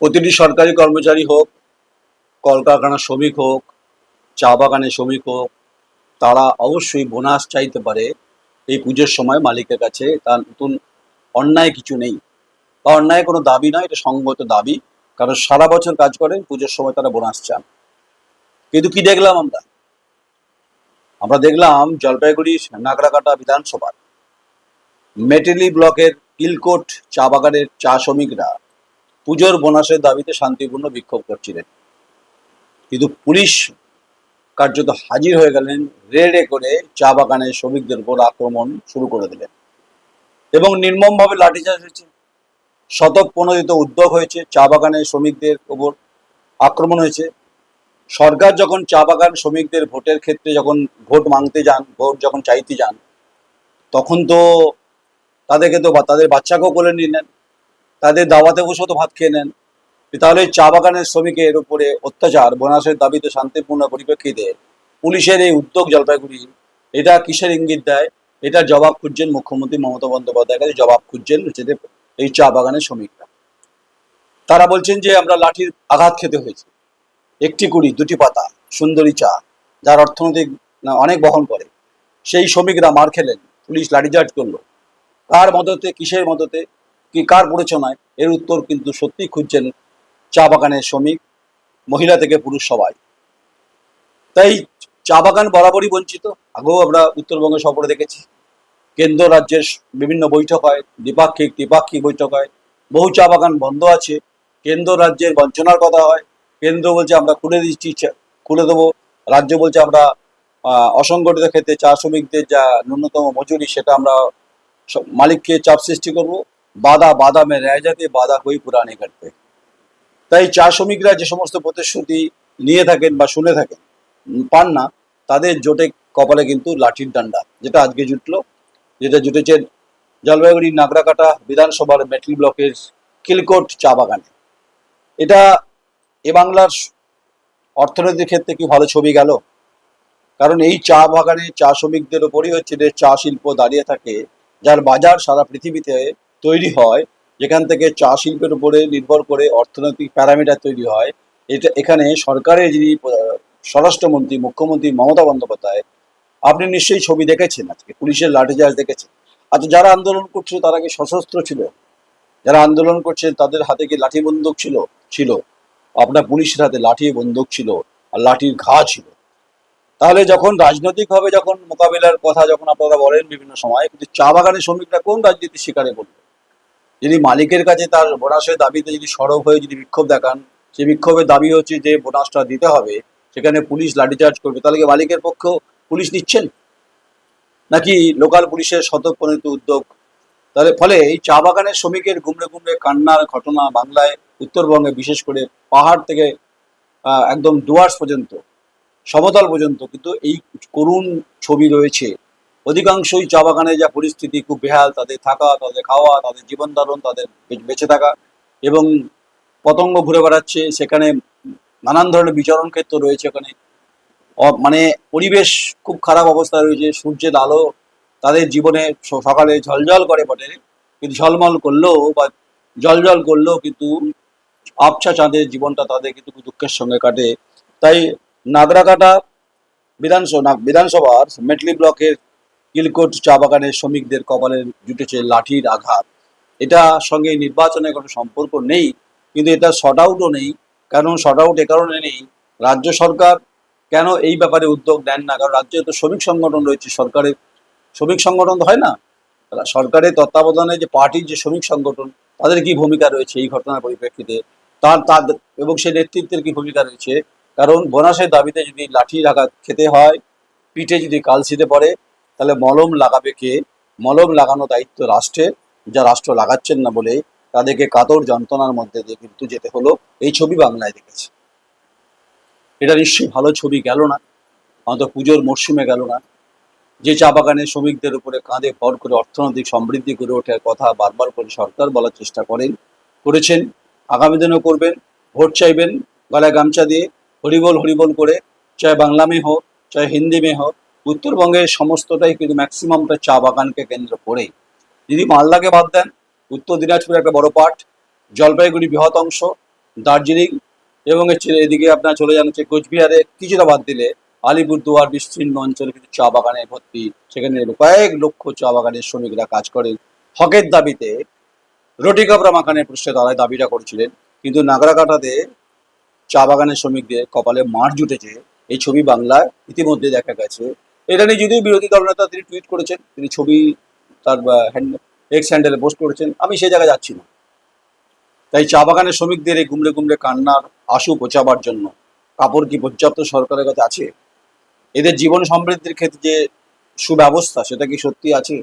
প্রতিটি সরকারি কর্মচারী হোক কলকারখানার শ্রমিক হোক চা বাগানের শ্রমিক হোক তারা অবশ্যই বোনাস চাইতে পারে এই পুজোর সময় মালিকের কাছে। তার নতুন অন্যায় কিছু নেই। বা অন্যায় কোনো দাবি নয় এটা সঙ্গত দাবি। কারণ সারা বছর কাজ করেন পুজোর সময় তারা বোনাস চান। কিন্তু কি দেখলাম আমরা? আমরা দেখলাম জলপাইগুড়ি নাগরাকাটা বিধানসভার মেটেলি ব্লকের কিলকোট চা বাগানের চা শ্রমিকরা পুজোর বোনাসের দাবিতে শান্তিপূর্ণ বিক্ষোভ করছিলেন। কিন্তু পুলিশ কার্যত হাজির হয়ে গেলেন, রেডে করে চা বাগানের শ্রমিকদের উপর আক্রমণ শুরু করে দিলেন এবং নির্মমভাবে লাঠিচার্জ হয়েছে। শতক প্রণোদিত উদ্যোগ হয়েছে, চা বাগানের শ্রমিকদের ওপর আক্রমণ হয়েছে। সরকার যখন চা বাগান শ্রমিকদের ভোটের ক্ষেত্রে যখন ভোট মাংতে যান, ভোট যখন চাইতে যান, তখন তো তাদেরকে তো তাদের বাচ্চাকেও কোলে নিয়ে নেন, তাদের দাওয়াতে বসেও তো ভাত খেয়ে নেন। তাহলে চা বাগানের শ্রমিকের উপরে অত্যাচার, বোনাসের দাবিতে শান্তিপূর্ণ পরিপ্রেক্ষিতে। পুলিশের এই উদ্যোগ জলপাইগুড়ি, এটা কিসের ইঙ্গিত দেয়? এটা জবাব খুঁজছেন মুখ্যমন্ত্রী মমতা বন্দ্যোপাধ্যায়ের কাছে জবাব খুঁজছেন এই চা বাগানের শ্রমিকরা। তারা বলছেন যে আমরা লাঠির আঘাত খেতে হয়েছে। একটি কুড়ি, দুটি পাতা, সুন্দরী চা, যার অর্থনৈতিক অনেক বহন করে। সেই শ্রমিকরা মার খেলেন, পুলিশ লাঠিচার্জ করল। কার মদতে, কিসের মদতে, কি কার প্ররোচনায় এর উত্তর কিন্তু সত্যি খুঁজছেন চা বাগানের শ্রমিক, মহিলা থেকে পুরুষ সবাই। তাই চা বাগান বরাবরই বঞ্চিত। আগেও আমরা উত্তরবঙ্গে সফরে দেখেছি। কেন্দ্র রাজ্যের বিভিন্ন বৈঠক হয়, দ্বিপাক্ষিক দ্বিপাক্ষিক বৈঠক হয়। বহু চা বাগান বন্ধ আছে। কেন্দ্র রাজ্যের বঞ্চনার কথা হয়। কেন্দ্র বলছে আমরা খুলে দিচ্ছি খুলে দেবো। রাজ্য বলছে আমরা অসংগঠিত ক্ষেত্রে চা শ্রমিকদের যা ন্যূনতম মজুরি, সেটা আমরা মালিককে চাপ সৃষ্টি করব। বাধা বাধা মে রহ যাতে বাধা হই পুরানি কাটতে। তাই চা শ্রমিকরা যে সমস্ত প্রতিশ্রুতি নিয়ে থাকেন বা শুনে থাকেন পান না, তাদের জোটে কপালে কিন্তু লাঠির ডান্ডা, যেটা আজকে জুটলো, যেটা জুটেছে জলপাইগুড়ি নাগরাকাটা বিধানসভার মেটলি ব্লকের কিলকোট চা বাগানে। এটা এ বাংলার অর্থনৈতিক ক্ষেত্রে কি ভালো ছবি গেল? কারণ এই চা বাগানে চা শ্রমিকদের ওপরই হচ্ছে যে চা শিল্প দাঁড়িয়ে থাকে যার বাজার সারা পৃথিবীতে তৈরি হয়, যেখান থেকে চা শিল্পের উপরে নির্ভর করে অর্থনৈতিক প্যারামিটার তৈরি হয়, এটা এখানে সরকারের যিনি স্বরাষ্ট্রমন্ত্রী, মুখ্যমন্ত্রী মমতা বন্দ্যোপাধ্যায়, আপনি নিশ্চয়ই ছবি দেখেছেন আজকে, পুলিশের লাঠিচার্জ দেখেছেন। আচ্ছা যারা আন্দোলন করছিল তারা কি সশস্ত্র ছিল? যারা আন্দোলন করছেন তাদের হাতে কি লাঠি বন্দুক ছিল? ছিল। আপনার পুলিশের হাতে লাঠি বন্দুক ছিল, আর লাঠির ঘা ছিল। তাহলে যখন রাজনৈতিক রাজনৈতিকভাবে যখন মোকাবিলার কথা যখন আপনারা বলেন বিভিন্ন সময়, কিন্তু চা বাগানের শ্রমিকরা কোন রাজনীতির শিকারে বলবে যদি মালিকের কাছে তার বোনাসের দাবিতে যদি সরব হয়ে যদি বিক্ষোভ দেখান সেই বিক্ষোভের দাবি হচ্ছে যে বোনাসটা দিতে হবে, সেখানে পুলিশ লাঠিচার্জ করবে, তাহলে কি মালিকের পক্ষ পুলিশ নিচ্ছেন? নাকি লোকাল পুলিশের শতপ্রণীত উদ্যোগ? তাহলে ফলে এই চা বাগানের শ্রমিকের গুমড়ে গুমড়ে কান্নার ঘটনা বাংলায়, উত্তরবঙ্গে বিশেষ করে পাহাড় থেকে একদম ডুয়ার্স পর্যন্ত সমতল পর্যন্ত, কিন্তু এই করুণ ছবি রয়েছে। অধিকাংশই চা বাগানে যা পরিস্থিতি, খুব বেহাল, তাদের থাকা, তাদের খাওয়া, তাদের জীবন ধারণ, তাদের বেঁচে থাকা এবং পতঙ্গ ঘুরে বেড়াচ্ছে। সেখানে নানান ধরনের বিচরণ ক্ষেত্র রয়েছে ওখানে। মানে পরিবেশ খুব খারাপ অবস্থা রয়েছে, সূর্যের আলো তাদের জীবনে সকালে ঝলঝল করে বটে। কিন্তু ঝলমল করলেও বা জলজল করলেও কিন্তু আবছা চাঁদের জীবনটা তাদের কিন্তু দুঃখের সঙ্গে কাটে। তাই নাগরাকাটা বিধানসভা বিধানসভার মেটলি ব্লকের কিলকোট চা বাগানের শ্রমিকদের কপালে জুটেছে লাঠির আঘাত। এটা সঙ্গে নির্বাচনের কোনো সম্পর্ক নেই, কিন্তু এটা শর্ট আউটও নেই, কারণ শর্ট আউট এ কারণে নেই রাজ্য সরকার। কেন এই ব্যাপারে উদ্যোগ নেন না? কারণ রাজ্যে তো শ্রমিক সংগঠন রয়েছে, সরকারের শ্রমিক সংগঠন তো হয় না। সরকারের তত্ত্বাবধানে যে পার্টির যে শ্রমিক সংগঠন, তাদের কি ভূমিকা রয়েছে এই ঘটনার পরিপ্রেক্ষিতে? তার তাদের এবং সেই নেতৃত্বের কি ভূমিকা রয়েছে? কারণ বোনাসের দাবিতে যদি লাঠির আঘাত খেতে হয়, পিঠে যদি কালসিতে পড়ে, তাহলে মলম লাগাবে কে? মলম লাগানো দায়িত্ব রাষ্ট্রের যা রাষ্ট্র লাগাচ্ছেন না বলে তাদেরকে কাতর যন্ত্রণার মধ্যে দিয়ে কিন্তু যেতে হলো। এই ছবি বাংলায় দেখেছে। এটা নিশ্চয়ই ভালো ছবি গেল না। অন্তত পুজোর মরশুমে গেল না। যে চা বাগানের শ্রমিকদের উপরে কাঁধে ভর করে অর্থনৈতিক সমৃদ্ধি করে ওঠার কথা বারবার করে সরকার বলার চেষ্টা করেন, করেছেন। আগামী দিনেও করবেন, ভোট চাইবেন, গলায় গামছা দিয়ে হরিবল হরিবল করে, চাই বাংলা মেয়ে হোক, চাই হিন্দি মেয়ে হোক, উত্তরবঙ্গের সমস্তটাই কিন্তু ম্যাক্সিমামটা চা বাগানকে কেন্দ্র করে যদি মালদাকে বাদ দেন, উত্তর দিনাজপুরে একটা বড় পাঠ জলপাইগুড়ি বৃহৎ অংশ, দার্জিলিং, এবং এদিকে আপনার চলে যান হচ্ছে কোচবিহারে, কিছুটা বাদ দিলে আলিপুরদুয়ার বিস্তীর্ণ অঞ্চলে কিন্তু চা বাগানে ভর্তি, সেখানে কয়েক লক্ষ চা বাগানের শ্রমিকরা কাজ করেন। হকের দাবিতে রোটি কাপড়া মাখানের পৃষ্ঠে তারাই দাবিটা করেছিলেন। কিন্তু নাগরাকাটাতে চা বাগানের শ্রমিকদের কপালে মার জুটেছে। এই ছবি বাংলায় ইতিমধ্যে দেখা গেছে। এটা নিয়ে যদিও বিরোধী দলনেতা তিনি টুইট করেছেন, তিনি ছবি তার এক্স হ্যান্ডেলে পোস্ট করেছেন, আমি সেই জায়গায় যাচ্ছি না। তাই চা বাগানের শ্রমিকদের এই গুমড়ে গুমড়ে কান্নার আশু পচাবার জন্য কাপড় কি পর্যাপ্ত সরকারের কাছে আছে? এদের জীবন সমৃদ্ধির ক্ষেত্রে যে সুব্যবস্থা, সেটা কি সত্যি আছে?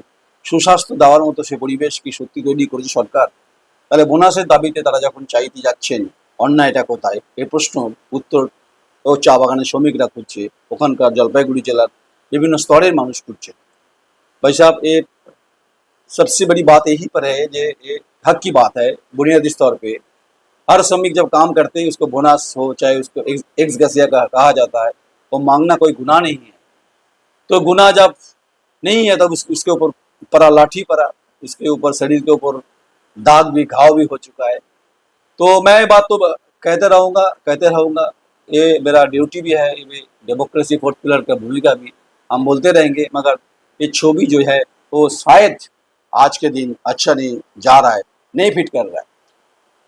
সুস্বাস্থ্য দেওয়ার মতো সে পরিবেশ কি সত্যি তৈরি করেছে সরকার? তাহলে বোনাসের দাবিতে তারা যখন চাইতে যাচ্ছেন অন্যায়টা কোথায় এই প্রশ্ন উত্তর ও চা বাগানের শ্রমিকরা করছে ওখানকার জলপাইগুড়ি জেলার বিভিন্ন স্তরের মানুষ করছে भाई साहब ये सबसे बड़ी बात यही पर है ये ये हक की बात है बुनियादी तौर पे हर श्रमिक जब काम करते हैं उसको बोनस हो चाहे उसको एक्स एक्स गसिया का कहा जाता है वो मांगना कोई गुनाह नहीं है तो गुनाह जब नहीं है तब उस, उसके ऊपर परा लाठी परा इसके ऊपर शरीर के ऊपर दाग भी घाव भी हो चुका है तो मैं ये बात तो कहते रहूँगा कहते रहूँगा ये मेरा ड्यूटी भी है ये डेमोक्रेसी फोर्थ पिलर का भूमिका भी हम बोलते रहेंगे मगर ये छवि जो है वो शायद आज के दिन अच्छा नहीं जा रहा है नहीं फिट कर रहा है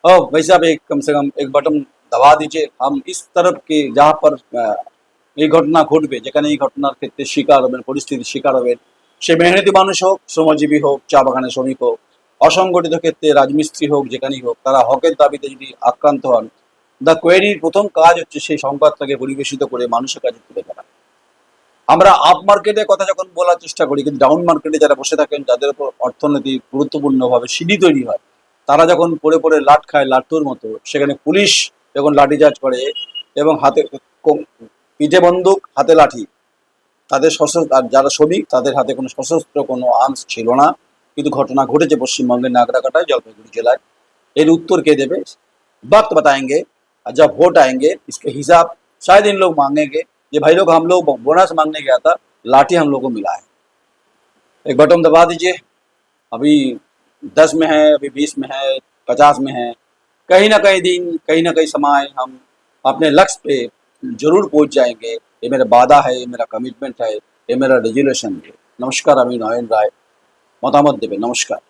और भाई साहब एक कम से कम एक बटन दबा दीजिए हम इस तरफ के जहाँ पर আহ, এই ঘটনা ঘটবে যেখানে এই ঘটনার ক্ষেত্রে শিকার হবেন পরিস্থিতির শিকার হবেন সে মেহনতি মানুষ হোক শ্রমজীবী হোক চা বাগানের শ্রমিক হোক অসংগঠিত ক্ষেত্রে রাজমিস্ত্রি হোক, যেখানেই হোক, তারা হকের দাবিতে যদি আক্রান্ত হন দ্য কোয়েরির প্রথম কাজ হচ্ছে সেই সংবাদটাকে পরিবেশিত করে মানুষের কাছে তুলে ধরা। আমরা আপ মার্কেটের কথা যখন বলার চেষ্টা করি, কিন্তু ডাউন মার্কেটে যারা বসে থাকেন, যাদের উপর অর্থনীতি গুরুত্বপূর্ণভাবে সিঁড়ি তৈরি হয়, তারা যখন পড়ে পড়ে লাট খায় লাট্টুর মতো, সেখানে পুলিশ যখন লাঠিচার্জ করে এবং হাতে পিঠে বন্দুক, হাতে লাঠি, তাদের সশস্ত্র, আর যারা শ্রমিক, তাদের হাতে কোনো সশস্ত্র কোনো আর্মস ছিল না। কিন্তু ঘটনা ঘটেছে পশ্চিমবঙ্গের নাগরাকাটায় জলপাইগুড়ি জেলায় এর উত্তর কে দেবে वक्त बताएंगे और जब वोट आएंगे इसके हिसाब शायद इन लोग मांगेंगे ये भाई लोग हम लोग बोनस मांगने गया था लाठी हम लोग को मिला है एक बटन दबा दीजिए अभी दस में है अभी बीस में है पचास में है कहीं ना कहीं दिन कहीं ना कहीं समय हम अपने लक्ष्य पे जरूर पहुंच जाएंगे ये मेरा वादा है ये मेरा कमिटमेंट है ये मेरा रेजुलेशन है नमस्कार अभी नयन राय মতামত দেবে নমস্কার।